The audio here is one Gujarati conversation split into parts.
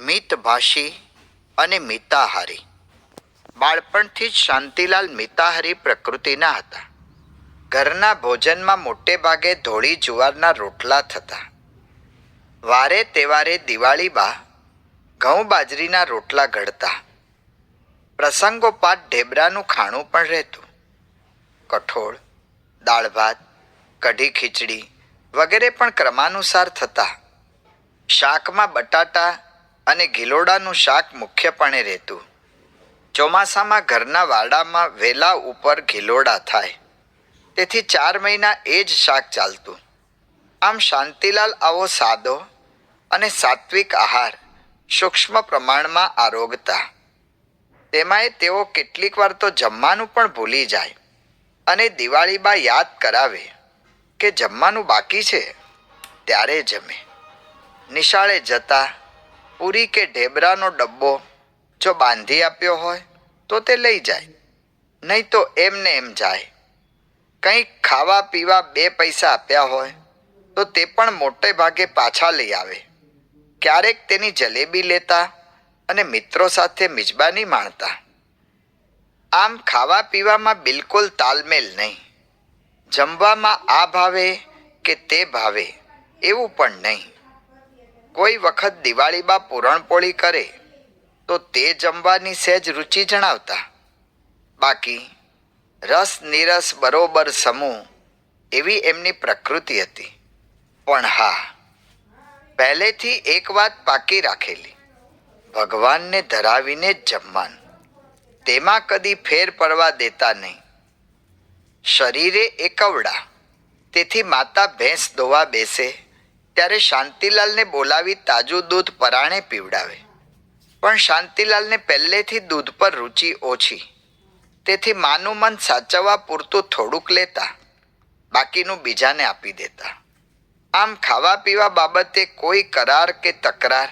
મિતભાષી અને મિતાહારી. બાળપણથી જ શાંતિલાલ મિતાહારી પ્રકૃતિના હતા. ઘરના ભોજનમાં મોટે ભાગે ધોળી જુવારના રોટલા થતા. વારે તહેવારે દિવાળી બા ઘઉં બાજરીના રોટલા ઘડતા. પ્રસંગોપાત ઢેબરાનું ખાણું પણ રહેતું. કઠોળ, દાળ ભાત, કઢી ખીચડી વગેરે પણ ક્રમાનુસાર થતા. શાકમાં બટાટા અને ગિલોડાનું શાક મુખ્યપણે રહેતું. ચોમાસામાં ઘરના વાડામાં વેલા ઉપર ગિલોડા થાય. તેથી ચાર મહિના એ જ શાક ચાલતું. આમ શાંતિલાલ આવો સાદો અને સાત્વિક આહાર સૂક્ષ્મ પ્રમાણમાં આરોગતા. તેમાંય તેઓ કેટલીક વાર તો જમવાનું પણ ભૂલી જાય. અને દિવાળીબા યાદ કરાવે કે જમવાનું બાકી છે, ત્યારે જમે. નિશાળે જતા પૂરી કે ઢેબરાનો ડબ્બો જો બાંધી આપ્યો હોય, તો તે લઈ જાય. નહીં તો એમને એમ જાય. કંઈક ખાવા પીવા બે પૈસા આપ્યા હોય, તો તે પણ મોટે ભાગે પાછા લઈ આવે. ક્યારેક તેની જલેબી લેતા અને મિત્રો સાથે મિજબાની માણતા. આમ ખાવા પીવામાં બિલકુલ તાલમેલ નહીં. જમવામાં આ ભાવે કે તે ભાવે, એવું પણ નહીં. કોઈ વખત દિવાળીમાં પૂરણપોળી કરે, તો તે જમવાની સહેજ રુચિ જણાવતા. બાકી, રસ નિરસ બરોબર સમૂહ એવી એમની પ્રકૃતિ હતી. પણ હા, પહેલેથી એક વાત પાકી રાખેલી. ભગવાનને ધરાવીને જ જમવાનું. તેમાં કદી ફેર પડવા દેતા નહીં. શરીરે એકવડા, તેથી માતા ભેંસ ધોવા બેસે ત્યારે શાંતિલાલને બોલાવી તાજું દૂધ પરાણે પીવડાવે. પણ શાંતિલાલને પહેલેથી દૂધ પર રુચિ ઓછી. તેથી માનું મન સાચવવા પૂરતું થોડુંક લેતા, બાકીનું બીજાને આપી દેતા. આમ ખાવા પીવા બાબતે કોઈ કરાર કે તકરાર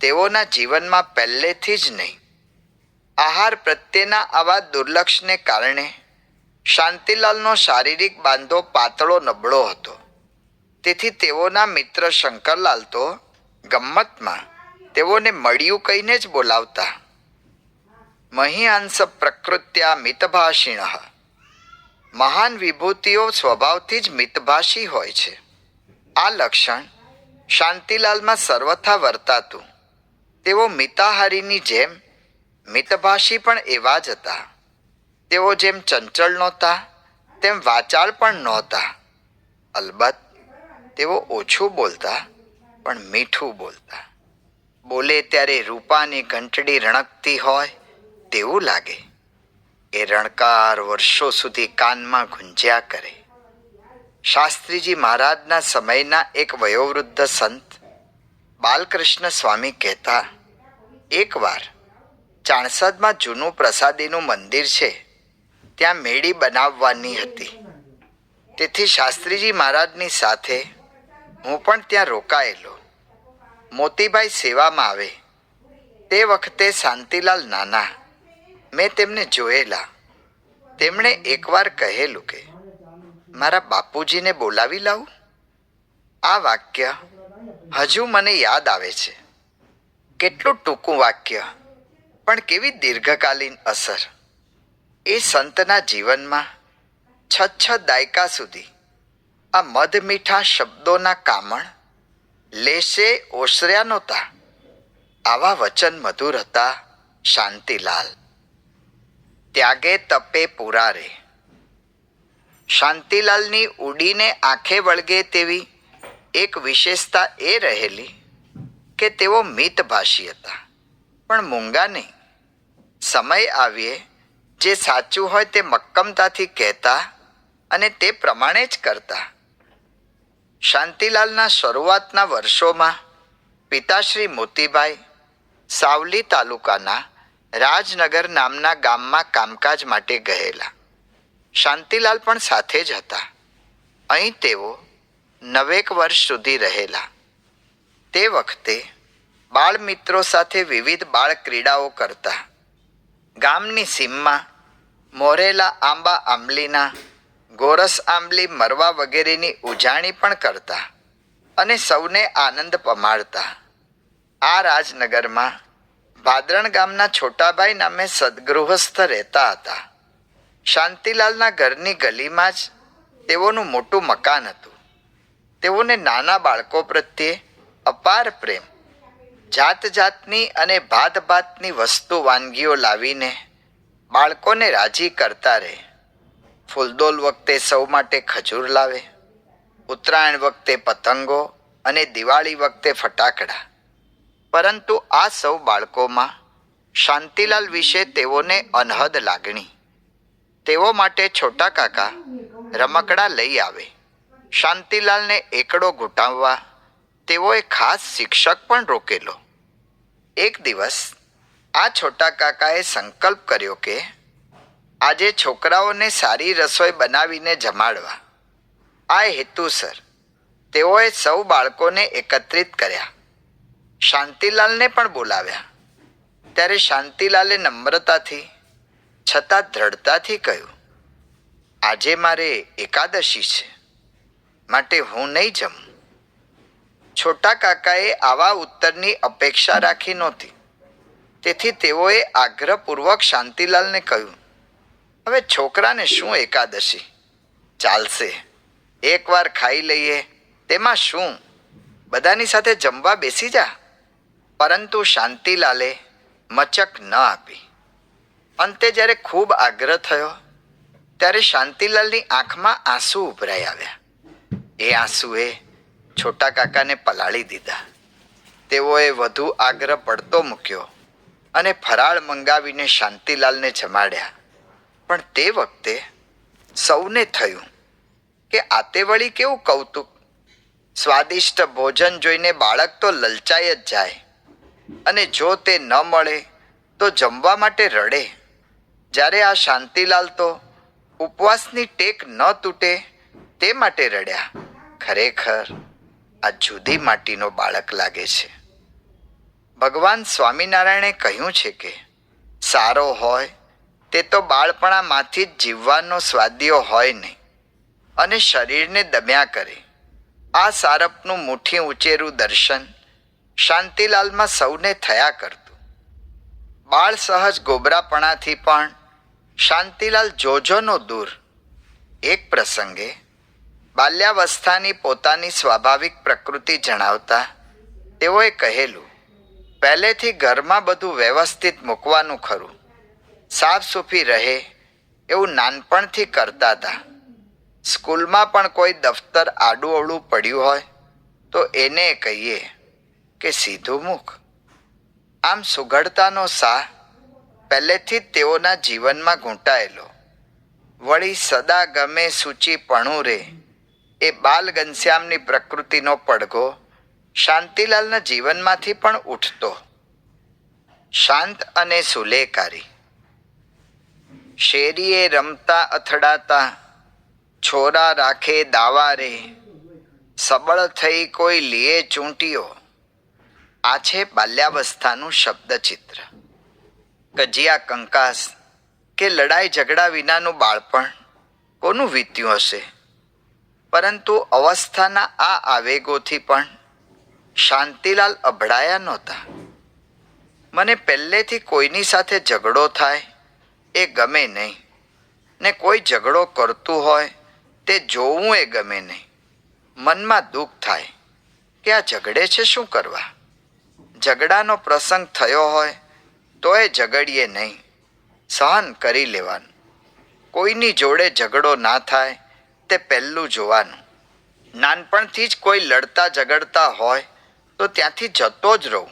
તેઓના જીવનમાં પહેલેથી જ નહીં. આહાર પ્રત્યેના આવા દુર્લક્ષને કારણે શાંતિલાલનો શારીરિક બાંધો પાતળો નબળો હતો. તેથી તેઓના મિત્ર શંકરલાલ તો ગમ્મતમાં તેઓને મળ્યું કહીને જ બોલાવતા. મહિયાંશ પ્રકૃત્યા મિતભાષિણ. મહાન વિભૂતિઓ સ્વભાવથી જ મિતભાષી હોય છે. આ લક્ષણ શાંતિલાલમાં સર્વથા વર્તાતું. તેઓ મિતાહારીની જેમ મિતભાષી પણ એવા જ હતા. તેઓ જેમ ચંચળ નહોતા, તેમ વાચાળ પણ નહોતા. અલબત્ત તેઓ ઓછું બોલતા, પણ મીઠું બોલતા. બોલે ત્યારે રૂપાની ઘંટડી રણકતી હોય તેવું લાગે. એ રણકાર વર્ષો સુધી કાનમાં ગુંજ્યા કરે. શાસ્ત્રીજી મહારાજના સમયના એક વયોવૃદ્ધ સંત, બાલકૃષ્ણ સ્વામી કહેતા, એકવાર ચાણસદમાં જૂનું પ્રસાદીનું મંદિર છે, ત્યાં મેળી બનાવવાની હતી. તેથી શાસ્ત્રીજી મહારાજની સાથે હું પણ ત્યાં રોકાયેલો. મોતીભાઈ સેવામાં આવે. તે વખતે શાંતિલાલ નાના, મેં તેમને જોયેલા. તેમણે એકવાર કહેલું કે, મારા બાપુજીને બોલાવી લાવું. આ વાક્ય હજુ મને યાદ આવે છે. કેટલું ટૂંકું વાક્ય, પણ કેવી દીર્ઘકાલીન અસર. એ સંતના જીવનમાં છ છ દાયકા સુધી આ મધમીઠા શબ્દોના કામણ લેશે ઓસર્યા નહોતા આવા વચન મધુર હતા શાંતિલાલ. ત્યાગે તપે પુરારે. શાંતિલાલની ઉડીને આંખે વળગે તેવી એક વિશેષતા એ રહેલી કે તેઓ મિતભાષી હતા. પણ મૂંગા નહીં. સમય આવીએ, જે સાચું હોય તે મક્કમતાથી કહેતા અને તે પ્રમાણે જ કરતા. શાંતિલાલના શરૂઆતના વર્ષોમાં પિતાશ્રી મોતીભાઈ સાવલી તાલુકાના રાજનગર નામના ગામમાં કામકાજ માટે ગયેલા. શાંતિલાલ પણ સાથે જ હતા. અહીં તેઓ નવેક વર્ષ સુધી રહેલા. તે વખતે બાળ મિત્રો સાથે વિવિધ બાળ ક્રીડાઓ કરતા. ગામની સીમમાં મોરેલા આંબા આંબલીના ગોરસ આંબલી મરવા વગેરેની ઉજાણી પણ કરતા અને સૌને આનંદ પમાડતા આ રાજનગરમાં ભાદરણ ગામના છોટાભાઈ નામે સદગૃહસ્થ રહેતા હતા. શાંતિલાલના ઘરની ગલીમાં જ તેઓનું મોટું મકાન હતું. તેઓને નાના બાળકો પ્રત્યે અપાર પ્રેમ જાત જાતની અને ભાત ભાતની વસ્તુ વાનગીઓ લાવીને બાળકોને રાજી કરતા રહે. ફૂલદોલ વખતે સૌ માટે ખજૂર લાવે, ઉત્તરાયણ વખતે પતંગો અને દિવાળી વખતે ફટાકડા. પરંતુ આ સૌ બાળકોમાં શાંતિલાલ વિશે તેઓને અનહદ લાગણી. તેઓ માટે છોટા કાકા રમકડા લઈ આવે, શાંતિલાલને એકડો ઘૂંટાવવા તેઓએ ખાસ શિક્ષક પણ રોકેલો. એક દિવસ આ છોટા કાકાએ સંકલ્પ કર્યો કે આજે છોકરાઓને સારી રસોઈ બનાવીને જમાડવા. આ હેતુસર તેઓએ સૌ બાળકોને એકત્રિત કર્યા. શાંતિલાલને પણ બોલાવ્યા. ત્યારે શાંતિલાલે નમ્રતાથી, છતાં દ્રઢતાથી કહ્યું, આજે મારે એકાદશી છે. માટે હું નહીં જમું. છોટા કાકાએ આવા ઉત્તરની અપેક્ષા રાખી નહોતી. તેથી તેઓએ આગ્રહપૂર્વક શાંતિલાલને કહ્યું હવે છોકરાને શું એકાદશી? ચાલશે. એકવાર ખાઈ લઈએ. તેમાં શું? બધાની સાથે જમવા બેસી જા. પરંતુ શાંતિલાલે મચક ન આપી. અંતે જ્યારે ખૂબ આગ્રહ થયો, ત્યારે શાંતિલાલની આંખમાં આંસુ ઉભરાઈ આવ્યા. એ આંસુએ છોટા કાકાને પલાળી દીધા. તેઓએ વધુ આગ્રહ પડતો મૂક્યો અને ફરાળ મંગાવીને શાંતિલાલને જમાડ્યા. પણ તે વખતે સૌને થયું કે આતે વળી કેવું કૌતુક. સ્વાદિષ્ટ ભોજન જોઈને બાળક તો લલચાઈ જ જાય. અને જો તે ન મળે, તો જમવા માટે રડે. જ્યારે આ શાંતિલાલ તો ઉપવાસની ટેક ન તૂટે, તે માટે રડ્યા. ખરેખર, આ જુદી માટીનો બાળક લાગે છે. ભગવાન સ્વામિનારાયણે કહ્યું છે કે, સારો હોય તે તો બાળપણામાંથી જ જીવવાનો સ્વાદીઓ હોય નહીં. અને શરીરને દમ્યા કરે. આ સારપનું મુઠ્ઠી ઉંચેરું દર્શન શાંતિલાલમાં સૌને થયા કરતું. બાળ સહજ ગોબરાપણાથી પણ શાંતિલાલ જોજોનો દૂર. એક પ્રસંગે બાલ્યાવસ્થાની પોતાની સ્વાભાવિક પ્રકૃતિ જણાવતા તેઓએ કહેલું, પહેલેથી ઘરમાં બધું વ્યવસ્થિત મૂકવાનું ખરું. સાફ સૂફી રહે એવું નાનપણથી કરતા હતા. સ્કૂલમાં પણ કોઈ દફતર આડું અવળું પડ્યું હોય તો એને કહીએ કે સીધું મુખ આમ સુઘડતાનો સાહ પહેલેથી જ તેઓના જીવનમાં ઘૂંટાયેલો. વળી સદા ગમે સૂચીપણું રે એ બાલ ઘનશ્યામની પ્રકૃતિનો પડઘો શાંતિલાલના જીવનમાંથી પણ ઉઠતો. શાંત અને સુલેકારી. શેરીએ રમતા, અથડાતા, છોરા રાખે, દાવા રે. સબળ થઈ કોઈ લીએ ચૂંટીઓ. આ છે બાલ્યાવસ્થાનું શબ્દચિત્ર. કજિયા કંકાસ કે લડાઈ ઝઘડા વિનાનું બાળપણ કોનું વીત્યું હશે? પરંતુ અવસ્થાના આ આવેગોથી પણ શાંતિલાલ અભડાયા નહોતા. મને પહેલેથી કોઈની સાથે ઝઘડો થાય એ ગમે નહીં. ને કોઈ ઝઘડો કરતું હોય, તે જોવું એ ગમે નહીં. મનમાં દુઃખ થાય કે આ ઝઘડે છે શું કરવા? ઝઘડાનો પ્રસંગ થયો હોય, તો એ ઝઘડીએ નહીં. સહન કરી લેવાનું. કોઈની જોડે ઝઘડો ના થાય, તે પહેલું જોવાનું. નાનપણથી જ કોઈ લડતા ઝઘડતા હોય, તો ત્યાંથી જતો જ રહું.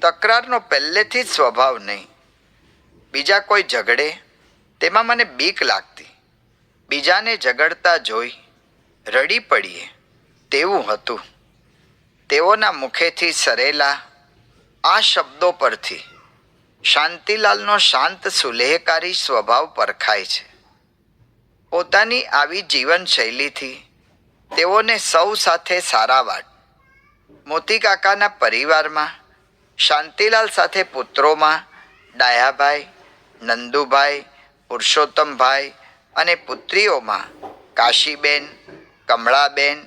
તકરારનો પહેલેથી જ સ્વભાવ નહીં. બીજા કોઈ ઝઘડે? તેમાં મને બીક લાગતી. બીજાને ઝઘડતા જોઈ રડી પડીએ. તેવું હતું. તેઓના મુખેથી સરેલા આ શબ્દો પરથી શાંતિલાલનો શાંત, સુલેહકારી સ્વભાવ પરખાય છે. પોતાની આવી જીવનશૈલીથી તેઓને સૌ સાથે સારા વાટ. મોતી કાકાના પરિવારમાં, શાંતિલાલ સાથે પુત્રોમાં, ડાયાભાઈ નંદુભાઈ, પુરુષોત્તમભાઈ અને પુત્રીઓમાં કાશીબેન, કમળાબેન,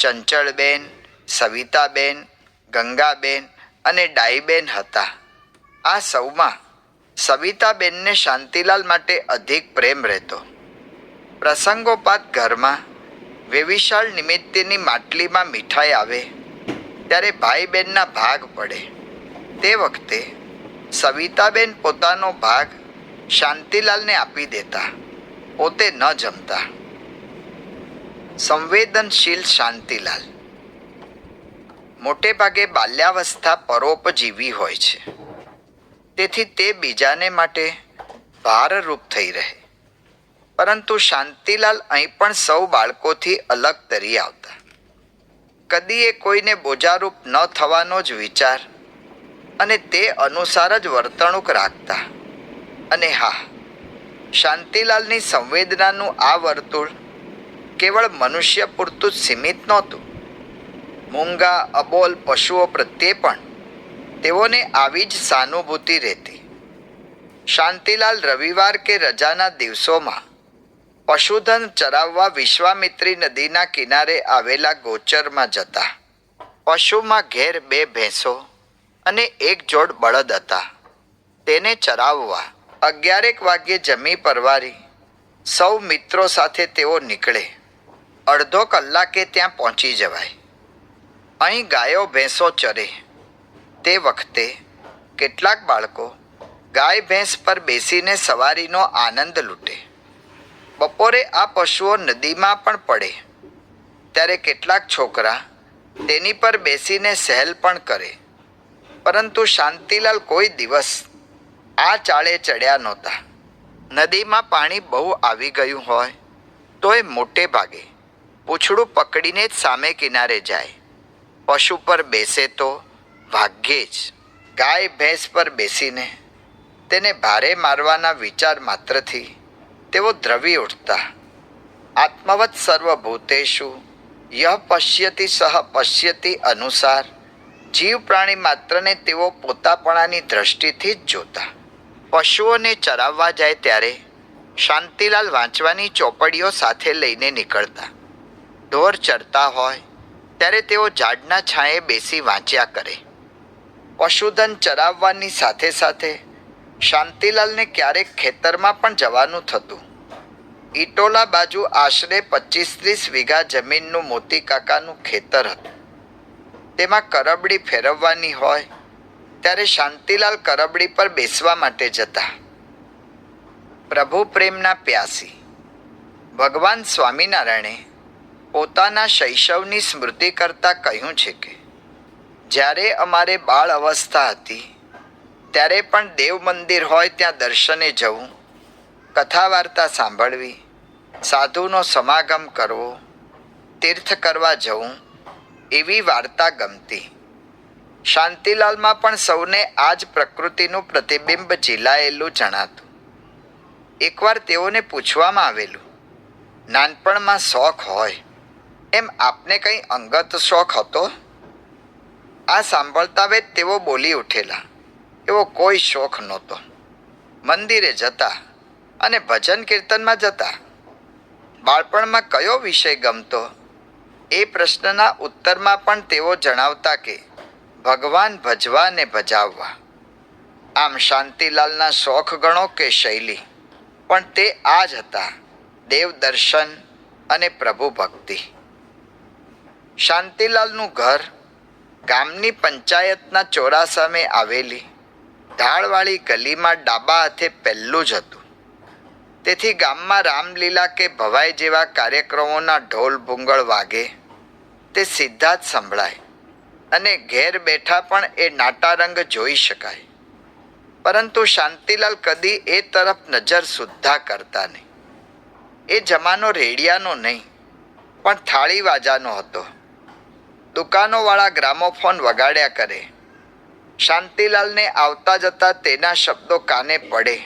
ચંચળબેન, સવિતાબેન, ગંગાબેન અને ડાઈબેન હતા. આ સૌમાં સવિતાબેનને શાંતિલાલ માટે અધિક પ્રેમ રહેતો. પ્રસંગોપાત ઘરમાં વેવિશાળ નિમિત્તેની માટલીમાં મીઠાઈ આવે ત્યારે ભાઈ બહેનના ભાગ પડે. તે વખતે સવિતાબેન પોતાનો ભાગ શાંતિલાલને આપી દેતા. પોતે ન જમતા. સંવેદનશીલ શાંતિલાલ. મોટે ભાગે બાલ્યાવસ્થા પરોપજીવી હોય છે. તેથી તે બીજાને માટે ભારરૂપ થઈ રહે. પરંતુ શાંતિલાલ અહીં પણ સૌ બાળકોથી અલગ તરી આવતા. કદી એ કોઈને બોજારૂપ ન થવાનો જ વિચાર અને તે અનુસાર જ વર્તણૂક રાખતા. અને હા, શાંતિલાલની સંવેદનાનું આ વર્તુળ કેવળ મનુષ્ય પૂરતું જ સીમિત નહોતું. મૂંગા, અબોલ પશુઓ પ્રત્યે પણ તેઓને આવી જ સાનુભૂતિ રહેતી. શાંતિલાલ રવિવાર કે રજાના દિવસોમાં પશુધન ચરાવવા વિશ્વામિત્રી નદીના કિનારે આવેલા ગોચરમાં જતા. પશુમાં ઘેર બે ભેંસો અને એક જોડ બળદ હતા. તેને ચરાવવા અગિયારેક વાગ્યે જમી પરવારી. સૌ મિત્રો સાથે તેઓ નીકળે. અડધો કલાકે ત્યાં પહોંચી જવાય. અહીં ગાયો, ભેંસો ચરે. તે વખતે કેટલાક બાળકો ગાય, ભેંસ પર બેસીને સવારીનો આનંદ લૂંટે. બપોરે આ પશુઓ નદીમાં પણ પડે. ત્યારે કેટલાક છોકરા તેની પર બેસીને સહેલ પણ કરે. પરંતુ શાંતિલાલ કોઈ દિવસ આ ચાળે ચડ્યા નહોતા. નદીમાં પાણી બહુ આવી ગયું હોય તો એ મોટે ભાગે પૂંછડું પકડીને જ સામે કિનારે જાય. પશુ પર બેસે તો ભાગ્યે જ ગાય ભેંસ પર બેસીને તેને ભારે મારવાના વિચાર માત્રથી તેઓ દ્રવી ઉઠતા. આત્મવત સર્વભૂતેશુ યહ પશ્યતિ સહ પશ્યતિ અનુસાર જીવ પ્રાણી માત્રને તેઓ પોતાપણાની દ્રષ્ટિથી જ જોતા. પશુઓને ચરાવવા જાય ત્યારે શાંતિલાલ વાંચવાની ચોપડીઓ સાથે લઈને નીકળતા. ઢોર ચરતા હોય ત્યારે તેઓ ઝાડના છાંયે બેસી વાંચ્યા કરે. પશુધન ચરાવવાની સાથે સાથે શાંતિલાલને ક્યારેક ખેતરમાં પણ જવાનું થતું. ઈટોલા બાજુ આશરે પચીસ ત્રીસ વીઘા જમીનનું મોતી કાકાનું ખેતર હતું. તેમાં કરબડી ફેરવવાની હોય ત્યારે શાંતિલાલ કરબડી પર બેસવા માટે જતા. પ્રભુ પ્રેમના પ્યાસી. ભગવાન સ્વામિનારાયણે પોતાના શૈશવની સ્મૃતિ કરતાં કહ્યું છે કે, જ્યારે અમારે બાળ અવસ્થા હતી, ત્યારે પણ દેવ મંદિર હોય ત્યાં દર્શને જવું કથા વાર્તા સાંભળવી, સાધુનો સમાગમ કરવો, તીર્થ કરવા જવું, એવી વાર્તા ગમતી. શાંતિલાલમાં પણ સૌને આ જ પ્રકૃતિનું પ્રતિબિંબ ઝીલાયેલું જણાતું. એકવાર તેઓને પૂછવામાં આવેલું, નાનપણમાં શોખ હોય, એમ આપને કંઈ અંગત શોખ હતો? આ સાંભળતા વેદ તેઓ બોલી ઉઠેલા, એવો કોઈ શોખ નહોતો. મંદિરે જતા અને ભજન કીર્તનમાં જતા. બાળપણમાં કયો વિષય ગમતો? એ પ્રશ્નના ઉત્તરમાં પણ તેઓ જણાવતા કે ભગવાન ભજવા ને ભજાવવા. આમ શાંતિલાલના શોખ ગણો કે શૈલી? પણ તે આ જ હતા, દેવ દર્શન અને પ્રભુ ભક્તિ. શાંતિલાલનું ઘર ગામની પંચાયતના ચોરા સામે આવેલી, ઢાળવાળી ગલીમાં ડાબા હાથે પહેલું જ હતું. તેથી ગામમાં રામલીલા કે ભવાઈ જેવા કાર્યક્રમોના ઢોલ ભૂંગળ વાગે, તે સીધા જ સંભળાય. અને ઘેર બેઠા પણ એ નાટારંગ જોઈ શકાય. પરંતુ શાંતિલાલ કદી એ તરફ નજર સુદ્ધા કરતા નહીં. એ જમાનો રેડિયાનો નહીં, પણ થાળી વાજાનો હતો. દુકાનોવાળા ગ્રામોફોન વગાડ્યા કરે. શાંતિલાલને આવતા જતા તેના શબ્દો કાને પડે,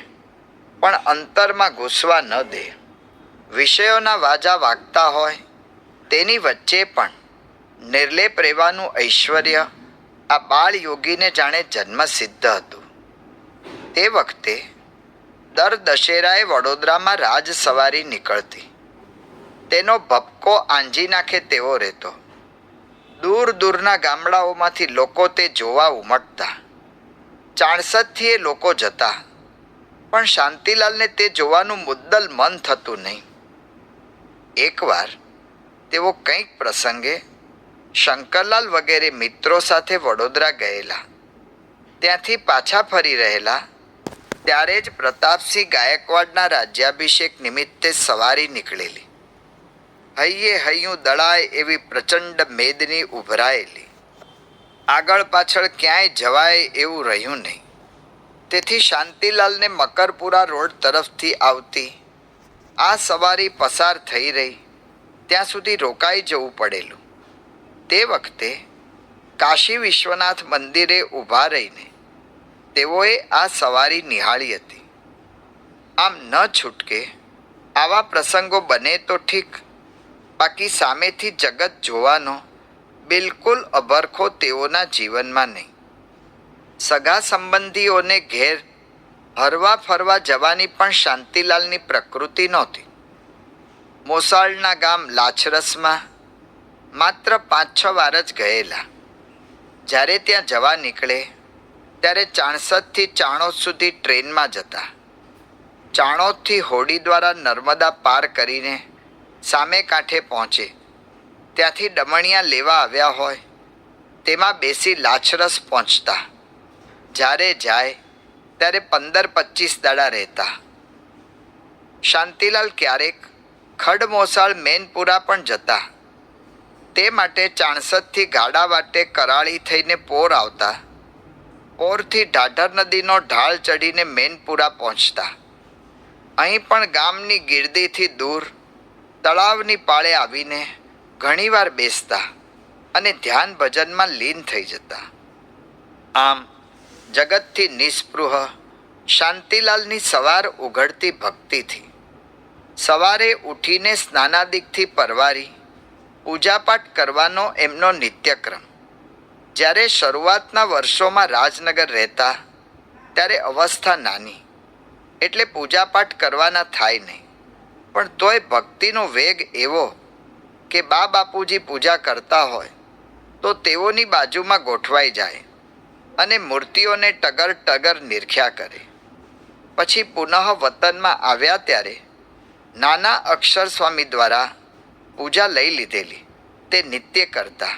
પણ અંતરમાં ઘૂસવા ન દે. વિષયોના વાજા વાગતા હોય, તેની વચ્ચે પણ નિર્લેપ રહેવાનું ઐશ્વર્ય આ બાળ યોગીને જાણે જન્મસિદ્ધ હતું. તે વખતે દર દશેરાએ વડોદરામાં રાજ સવારી નીકળતી. તેનો ભપકો આંજી નાખે તેવો રહેતો. દૂર દૂરના ગામડાઓમાંથી લોકો તે જોવા ઉમટતા. ચાણસદથી એ લોકો જતા. પણ શાંતિલાલને તે જોવાનું મુદ્દલ મન થતું નહીં. એકવાર તેઓ કંઈક પ્રસંગે શંકરલાલ વગેરે મિત્રો સાથે વડોદરા ગયેલા. ત્યાંથી પાછા ફરી રહેલા. ત્યારે જ પ્રતાપસિંહ ગાયકવાડના રાજ્યાભિષેક નિમિત્તે સવારી નીકળેલી. હૈયે હૈયું દળાય એવી પ્રચંડ મેદની ઉભરાયેલી. આગળ પાછળ ક્યાંય જવાય એવું રહ્યું નહીં. તેથી શાંતિલાલને મકરપુરા રોડ તરફથી આવતી આ સવારી પસાર થઈ રહી. ત્યાં સુધી રોકાઈ જવું પડેલું. તે વખતે કાશી વિશ્વનાથ મંદિરે ઊભા રહીને તેઓએ આ સવારી નિહાળી હતી. આમ ન છૂટકે આવા પ્રસંગો બને તો ઠીક, બાકી સામેથી જગત જોવાનો બિલકુલ અભરખો તેઓના જીવનમાં નહીં. સગા સંબંધીઓને ઘેર હરવા ફરવા જવાની પણ શાંતિલાલની પ્રકૃતિ નહોતી. મોસાળના ગામ લાછરસમાં માત્ર પાંચ છ વાર જ ગયેલા. જ્યારે ત્યાં જવા નીકળે, ત્યારે ચાણસદથી ચાણોદ સુધી ટ્રેનમાં જતા. ચાણોદથી હોડી દ્વારા નર્મદા પાર કરીને સામે કાંઠે પહોંચે. ત્યાંથી ડમણિયા લેવા આવ્યા હોય, તેમાં બેસી લાછરસ પહોંચતા. જ્યારે જાય, ત્યારે પંદર પચીસ દાડા રહેતા. શાંતિલાલ ક્યારેક ખડમોસાળ મેનપુરા પણ જતા. તે માટે ચાણસદથી ગાડા વાટે કરાળી થઈને પોર આવતા. પોરથી ઢાઢર નદીનો ઢાળ ચડીને મેનપુરા પહોંચતા. અહીં પણ ગામની ગીરદીથી દૂર, તળાવની પાળે આવીને ઘણીવાર બેસતા અને ધ્યાન ભજનમાં લીન થઈ જતા. આમ જગતથી નિસ્પૃહ, શાંતિલાલની સવાર ઉઘડતી ભક્તિથી. સવારે ઉઠીને સ્નાનાદિકથી પરવારી પૂજાપાઠ કરવાનો એમનો નિત્યક્રમ. જ્યારે શરૂઆતના વર્ષોમાં રાજનગર રહેતા, ત્યારે અવસ્થા નાની, એટલે પૂજાપાઠ કરવાના થાય નહીં. પણ તોય ભક્તિનો વેગ એવો કે બા બાપુજી પૂજા કરતા હોય, તો તેઓની બાજુમાં ગોઠવાઈ જાય અને મૂર્તિઓને ટગર ટગર નિરખ્યા કરે. પછી પુનઃ વતનમાં આવ્યા ત્યારે, નાના અક્ષર સ્વામી દ્વારા પૂજા લઈ લીધેલી. તે નિત્ય કરતા.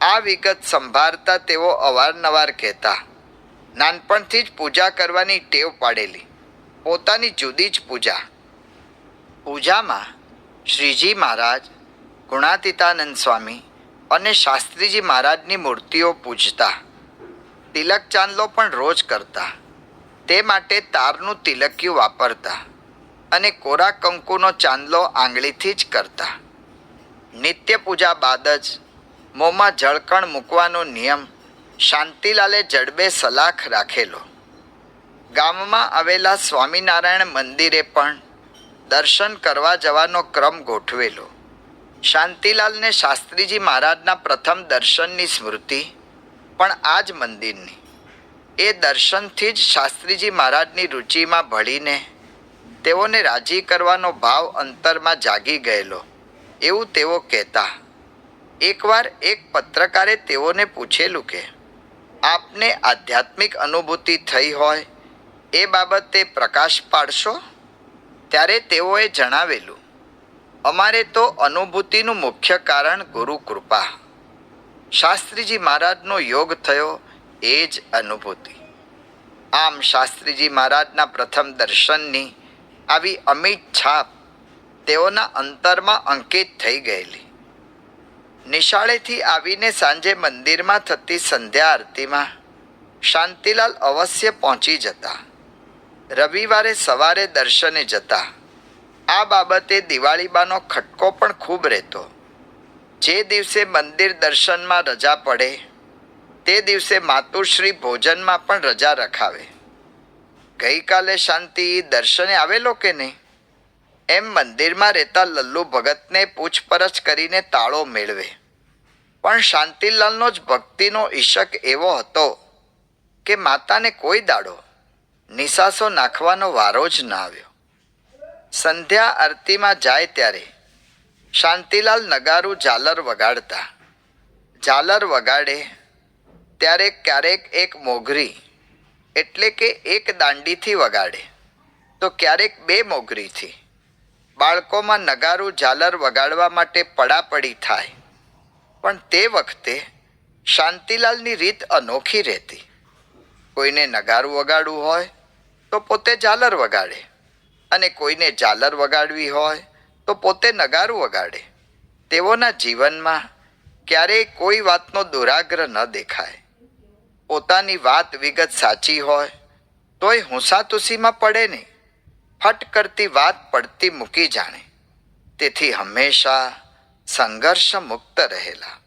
આ વિગત સંભાળતા તેઓ અવારનવાર કહેતા. નાનપણથી જ પૂજા કરવાની ટેવ પાડેલી. પોતાની જુદી જ પૂજા. પૂજામાં શ્રીજી મહારાજ, ગુણાતીતાનંદ સ્વામી અને શાસ્ત્રીજી મહારાજની મૂર્તિઓ પૂજતા. તિલક ચાંદલો પણ રોજ કરતા. તે માટે તારનું તિલક્યું વાપરતા. અને કોરા કંકુનો ચાંદલો આંગળીથી જ કરતા. નિત્ય પૂજા બાદ જ મોંમાં જળકણ મૂકવાનો નિયમ શાંતિલાલે જડબે સલાખ રાખેલો. ગામમાં આવેલા સ્વામિનારાયણ મંદિરે પણ દર્શન કરવા જવાનો ક્રમ ગોઠવેલો. શાંતિલાલને શાસ્ત્રીજી મહારાજના પ્રથમ દર્શનની સ્મૃતિ પણ આ જ મંદિરની. એ દર્શનથી જ શાસ્ત્રીજી મહારાજની રુચિમાં ભળીને તેઓને રાજી કરવાનો ભાવ અંતરમાં જાગી ગયેલો. એવું તેઓ કહેતા. એકવાર એક પત્રકારે તેઓને પૂછેલું કે, આપને આધ્યાત્મિક અનુભૂતિ થઈ હોય, એ બાબતે પ્રકાશ પાડશો? ત્યારે તેઓએ જણાવેલું, અમારે તો અનુભૂતિનું મુખ્ય કારણ ગુરુ કૃપા. શાસ્ત્રીજી મહારાજનો યોગ થયો એ જ અનુભૂતિ. આમ શાસ્ત્રીજી મહારાજના પ્રથમ દર્શનની આવી અમિત છાપ તેઓના અંતરમાં અંકિત થઈ ગયેલી. નિશાળેથી આવીને સાંજે મંદિરમાં થતી સંધ્યા આરતીમાં શાંતિલાલ અવશ્ય પહોંચી જતા. રવિવારે સવારે દર્શને જતા. આ બાબતે દિવાળીબાનો ખટકો પણ ખૂબ રહેતો. જે દિવસે મંદિર દર્શનમાં રજા પડે, તે દિવસે માતુશ્રી ભોજનમાં પણ રજા રખાવે. ગઈકાલે શાંતિ દર્શને આવેલો કે નહીં? એમ મંદિરમાં રહેતા લલ્લુ ભગતને પૂછપરછ કરીને તાળો મેળવે. પણ શાંતિલાલનો જ ભક્તિનો ઈશક એવો હતો કે માતાને કોઈ દાડો નિશાસો નાખવાનો વારો જ ના આવ્યો. સંધ્યા આરતીમાં જાય ત્યારે શાંતિલાલ નગારું ઝાલર વગાડતા. ઝાલર વગાડે ત્યારે ક્યારેક એક મોગરી એટલે કે એક દાંડીથી વગાડે. તો ક્યારેક બે મોગરીથી. બાળકોમાં નગારું ઝાલર વગાડવા માટે પડાપડી થાય. પણ તે વખતે શાંતિલાલની રીત અનોખી રહેતી. કોઈને નગારું વગાડવું હોય, તો પોતે ઝાલર વગાડે. અને કોઈને ઝાલર વગાડવી હોય, તો પોતે નગારું વગાડે. તેઓના જીવનમાં ક્યારેય કોઈ વાતનો દુરાગ્રહ ન દેખાય. પોતાની વાત વિગત સાચી હોય, તોય હુંસાતુસીમાં પડે નહીં. ફટ કરતી વાત પડતી મૂકી જાણે. તેથી હંમેશા સંઘર્ષ મુક્ત રહેલા.